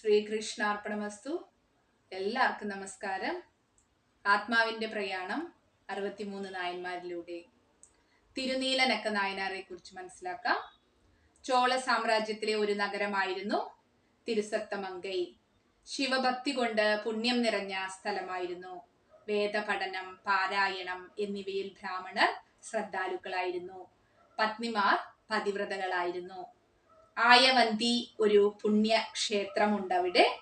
ശ്രീകൃഷ്ണാർപ്പണമസ്തു. എല്ലാവർക്കും നമസ്കാരം. ആത്മാവിന്റെ പ്രയാണം അറുപത്തിമൂന്ന് നായന്മാരിലൂടെ. തിരുനീലനക്ക നായനാരെ കുറിച്ച് മനസ്സിലാക്കാം. ചോള സാമ്രാജ്യത്തിലെ ഒരു നഗരമായിരുന്നു തിരുസത്തമങ്കൈ ശിവഭക്തി കൊണ്ട് പുണ്യം നിറഞ്ഞ സ്ഥലമായിരുന്നു. വേദപഠനം പാരായണം എന്നിവയിൽ ബ്രാഹ്മണർ ശ്രദ്ധാലുക്കളായിരുന്നു. പത്നിമാർ പതിവ്രതകളായിരുന്നു. ആയവന്തി ഒരു പുണ്യക്ഷേത്രമുണ്ട് അവിടെ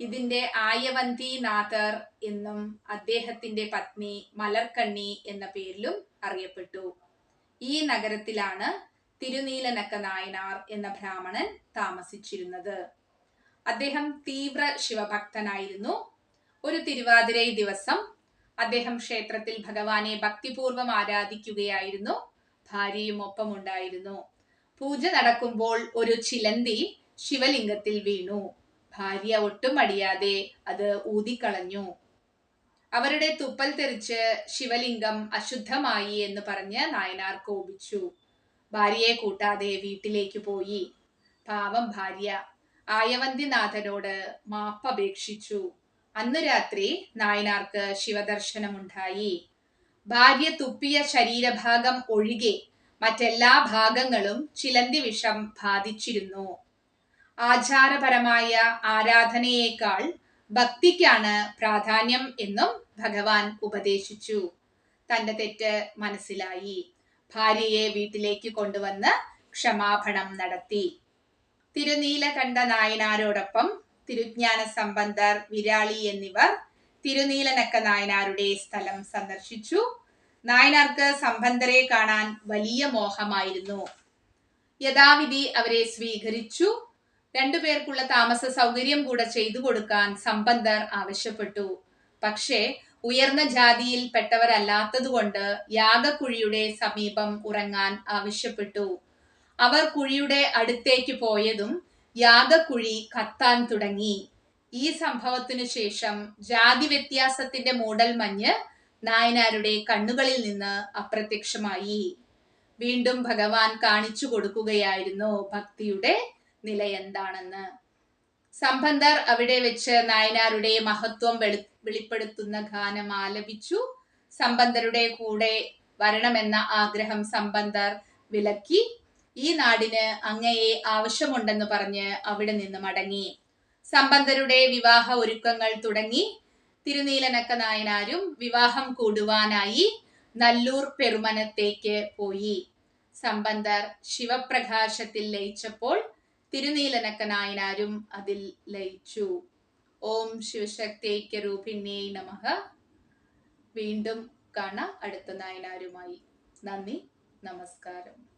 ഇതിന്റെ ആയവന്തി നാഥർ എന്നും അദ്ദേഹത്തിന്റെ പത്നി മലർക്കണ്ണി എന്ന പേരിലും അറിയപ്പെട്ടു. ഈ നഗരത്തിലാണ് തിരുനീലനക്ക നായനാർ എന്ന ബ്രാഹ്മണൻ താമസിച്ചിരുന്നത്. അദ്ദേഹം തീവ്ര ശിവഭക്തനായിരുന്നു. ഒരു തിരുവാതിരൈ ദിവസം അദ്ദേഹം ക്ഷേത്രത്തിൽ ഭഗവാനെ ഭക്തിപൂർവം ആരാധിക്കുകയായിരുന്നു. ഭാര്യയും ഒപ്പമുണ്ടായിരുന്നു. പൂജ നടക്കുമ്പോൾ ഒരു ചിലന്തി ശിവലിംഗത്തിൽ വീണു. ഭാര്യ ഒട്ടും അടിയാതെ അത് ഊതിക്കളഞ്ഞു. അവരുടെ തുപ്പൽ തെറിച്ച് ശിവലിംഗം അശുദ്ധമായി എന്ന് പറഞ്ഞ് നായനാർ കോപിച്ചു. ഭാര്യയെ കൂട്ടാതെ വീട്ടിലേക്ക് പോയി. പാവം ഭാര്യ. ആയവന്തിനാഥനോട് മാപ്പപേക്ഷിച്ചു അന്ന് രാത്രി നായനാർക്ക് ശിവദർശനമുണ്ടായി. ഭാര്യ തുപ്പിയ ശരീരഭാഗം ഒഴികെ മറ്റെല്ലാ ഭാഗങ്ങളും ചിലന്തി വിഷം ബാധിച്ചിരുന്നു. ആചാരപരമായ ആരാധനയേക്കാൾ ഭക്തിക്കാണ് പ്രാധാന്യം എന്നും ഭഗവാൻ ഉപദേശിച്ചു. തന്റെ തെറ്റ് മനസ്സിലായി. ഭാര്യയെ വീട്ടിലേക്ക് കൊണ്ടുവന്ന് ക്ഷമാപണം നടത്തി. തിരുനീലകണ്ഠ നായനാരോടൊപ്പം തിരുജ്ഞാന സംബന്ധർ വിരാളി എന്നിവർ തിരുനീലനക്ക നായനാരുടെ സ്ഥലം സന്ദർശിച്ചു. നായനാർക്ക് സംബന്ധരെ കാണാൻ വലിയ മോഹമായിരുന്നു. യഥാവിധി അവരെ സ്വീകരിച്ചു. രണ്ടുപേർക്കുള്ള താമസ സൗകര്യം കൂടെ ചെയ്തു കൊടുക്കാൻ സംബന്ധർ ആവശ്യപ്പെട്ടു. പക്ഷേ ഉയർന്ന ജാതിയിൽ പെട്ടവരല്ലാത്തതുകൊണ്ട് യാഗക്കുഴിയുടെ സമീപം ഉറങ്ങാൻ ആവശ്യപ്പെട്ടു. അവർ കുഴിയുടെ അടുത്തേക്ക് പോയതും യാഗക്കുഴി കത്താൻ തുടങ്ങി. ഈ സംഭവത്തിനു ശേഷം ജാതി വ്യത്യാസത്തിന്റെ മൂടൽ മഞ്ഞ് നായനാരുടെ കണ്ണുകളിൽ നിന്ന് അപ്രത്യക്ഷമായി. വീണ്ടും ഭഗവാൻ കാണിച്ചു കൊടുക്കുകയായിരുന്നു ഭക്തിയുടെ നില എന്താണെന്ന്. സംബന്ധർ അവിടെ വെച്ച് നായനാരുടെ മഹത്വം വെളി വെളിപ്പെടുത്തുന്ന ഗാനം ആലപിച്ചു. സംബന്ധരുടെ കൂടെ വരണമെന്ന ആഗ്രഹം സംബന്ധർ വിലക്കി. ഈ നാടിന് അങ്ങയെ ആവശ്യമുണ്ടെന്ന് പറഞ്ഞ് അവിടെ നിന്ന് മടങ്ങി. സംബന്ധരുടെ വിവാഹ ഒരുക്കങ്ങൾ തുടങ്ങി. തിരുനീലനക്ക നായനാരും വിവാഹം കൂടുവാനായി നല്ലൂർ പെരുമനത്തേക്ക് പോയി. സമ്പന്തർ ശിവപ്രകാശത്തിൽ ലയിച്ചപ്പോൾ തിരുനീലനക്ക നായനാരും അതിൽ ലയിച്ചു. ഓം ശിവശക്തിക്ക് രൂപിണ്യേ നമഹ വീണ്ടും കാണാം അടുത്ത നായനാരുമായി. നന്ദി നമസ്കാരം.